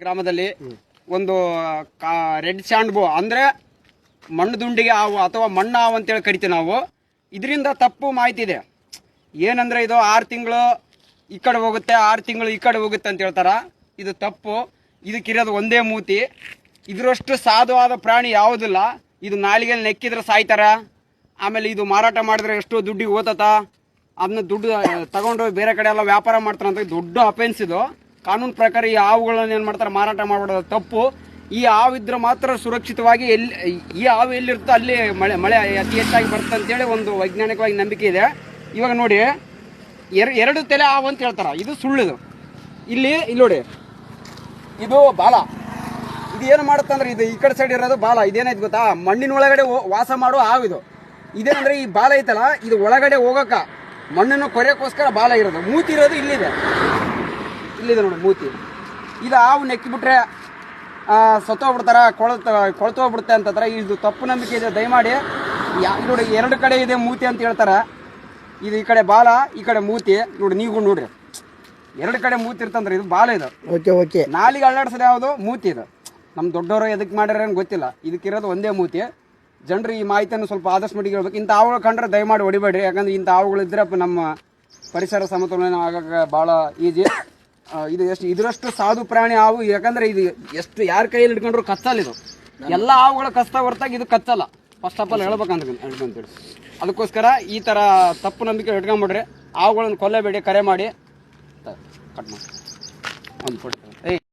ಗ್ರಾಮದಲ್ಲಿ ಒಂದು red and ಬೋ ಅಂದ್ರೆ ಮಣ್ಣು ದುಂಡಿಗೆ ಹಾವು ಅಥವಾ ಮಣ್ಣು ಹಾವು ಅಂತೇಳಿ ಕರಿತೀವಿ ನಾವು. ಇದರಿಂದ ತಪ್ಪು ಮಾಹಿತಿ ಇದೆ. ಏನಂದ್ರೆ ಇದು ಆರು ತಿಂಗಳು ಈ ಕಡೆ ಹೋಗುತ್ತೆ ಆರು ತಿಂಗಳು ಈ ಕಡೆ ಹೋಗುತ್ತೆ ಅಂತ ಹೇಳ್ತಾರ. ಇದು ತಪ್ಪು. ಇದಕ್ಕಿರೋದು ಒಂದೇ ಮೂತಿ. ಇದರಷ್ಟು ಸಾಧುವಾದ ಪ್ರಾಣಿ ಯಾವುದಿಲ್ಲ. ಇದು ನಾಲಿಗೆಯಲ್ಲಿ ನೆಕ್ಕಿದ್ರೆ ಸಾಯ್ತಾರ. ಆಮೇಲೆ ಇದು ಮಾರಾಟ ಮಾಡಿದ್ರೆ ಎಷ್ಟು ದುಡ್ಡಿಗೆ ಓದತ್ತಾ ಅದನ್ನ ದುಡ್ಡು ತಗೊಂಡು ಬೇರೆ ಕಡೆ ಎಲ್ಲ ವ್ಯಾಪಾರ ಮಾಡ್ತಾರಂತ ದೊಡ್ಡ ಅಫೆನ್ಸ್ ಇದು. ಕಾನೂನು ಪ್ರಕಾರ ಈ ಹಾವುಗಳನ್ನ ಏನು ಮಾಡ್ತಾರೆ, ಮಾರಾಟ ಮಾಡಬಾರ್ದು ತಪ್ಪು. ಈ ಹಾವು ಇದ್ರೆ ಮಾತ್ರ ಸುರಕ್ಷಿತವಾಗಿ ಎಲ್ಲಿ ಈ ಹಾವು ಎಲ್ಲಿರುತ್ತೋ ಅಲ್ಲಿ ಮಳೆ ಮಳೆ ಅತಿ ಹೆಚ್ಚಾಗಿ ಬರುತ್ತೆ ಅಂತೇಳಿ ಒಂದು ವೈಜ್ಞಾನಿಕವಾಗಿ ನಂಬಿಕೆ ಇದೆ. ಇವಾಗ ನೋಡಿ, ಎರ, ಎರಡು ತಲೆ ಹಾವು ಅಂತ ಹೇಳ್ತಾರೆ. ಇದು ಸುಳ್ಳಿದು. ಇಲ್ಲಿ ಇಲ್ಲಿ ನೋಡಿ. ಇದು ಬಾಲ. ಇದು ಏನು ಮಾಡುತ್ತೆ ಅಂದ್ರೆ, ಇದು ಈ ಕಡೆ ಸೈಡ್ ಇರೋದು ಬಾಲ. ಇದೇನಾಯ್ತು ಗೊತ್ತಾ? ಮಣ್ಣಿನ ಒಳಗಡೆ ವಾಸ ಮಾಡೋ ಹಾವಿದು ಇದೇನಂದ್ರೆ, ಈ ಬಾಲ ಐತಲ್ಲ, ಇದು ಒಳಗಡೆ ಹೋಗಕ್ಕ ಮಣ್ಣನ್ನು ಕೊರೆಯೋಕ್ಕೋಸ್ಕರ ಬಾಲ ಇರೋದು. ಮೂತಿ ಇರೋದು ಇಲ್ಲಿದೆ. ಇಲ್ಲಿದೆ ನೋಡಿ ಮೂತಿ. ಇದು ಹಾವು ನೆಕ್ಕಿಬಿಟ್ರೆ ಸತ್ತೋಗ್ಬಿಡ್ತಾರ ಕೊಳತ ಕೊಳ್ತೋಗ್ಬಿಡುತ್ತೆ ಅಂತಂದ್ರೆ ಇದು ತಪ್ಪು ನಂಬಿಕೆ ಇದೆ. ದಯಮಾಡಿ ಯಾ- ನೋಡಿ ಎರಡು ಕಡೆ ಇದೆ ಮೂತಿ ಅಂತ ಹೇಳ್ತಾರೆ. ಇದು ಈ ಕಡೆ ಬಾಲ ಈ ಕಡೆ ಮೂತಿ. ನೋಡಿ ನೀವು ನೋಡ್ರಿ. ಎರಡು ಕಡೆ ಮೂತಿ ಇರ್ತಂದ್ರೆ ಇದು ಬಾಲ ಇದು. Okay okay. ನಾಲಿಗೆ ಅಳ್ಳಾಡ್ಸೋದು ಯಾವುದು? ಮೂತಿ ಇದು. ನಮ್ಮ ದೊಡ್ಡವರು ಎದಕ್ಕೆ ಮಾಡ್ಯಾರ ಅಂತ ಗೊತ್ತಿಲ್ಲ. ಇದಕ್ಕಿರೋದು ಒಂದೇ ಮೂತಿ. ಜನರು ಈ ಮಾಹಿತಿಯನ್ನು ಸ್ವಲ್ಪ ಆದಷ್ಟು ಮಟ್ಟಿಗೆ ಹೇಳ್ಬೇಕು. ಇಂಥ ಹಾವುಗಳು ಕಂಡ್ರೆ ದಯಮಾಡಿ ಹೊಡಿಬೇಡ್ರಿ. ಯಾಕಂದ್ರೆ ಇಂಥ ಹಾವುಗಳಿದ್ರೆ ನಮ್ಮ ಪರಿಸರ ಸಮತೋಲನ ಆಗಕ್ಕೆ ಭಾಳ ಈಜಿ ಇದು ಎಷ್ಟು ಇದರಷ್ಟು ಸಾಧು ಪ್ರಾಣಿ ಹಾವು, ಯಾಕಂದ್ರೆ ಇದು ಎಷ್ಟು ಯಾರ ಕೈಯಲ್ಲಿ ಹಿಡ್ಕೊಂಡ್ರು ಕಚ್ಚಲ್ಲ ಇದು. ಎಲ್ಲ ಹಾವುಗಳ ಕಷ್ಟ ಹೊರತಾಗಿ ಇದು ಕಚ್ಚಲ್ಲ. ಫಸ್ಟ್ ಆಫ್ ಆಲ್ ಹೇಳ್ಬೇಕಂತ ಹೇಳ್ಕೊಂತೇಳಿ ಅದಕ್ಕೋಸ್ಕರ ಈ ತರ ತಪ್ಪು ನಂಬಿಕೆ ಇಟ್ಕೊಂಬಿಡ್ರಿ ಹಾವುಗಳನ್ನು ಕೊಲ್ಲಬೇಡಿ, ಕರೆ ಮಾಡಿ. ಕಟ್ ಮಾಡಿ. ಒಂದು ಫೋಟೋ ಏಯ್.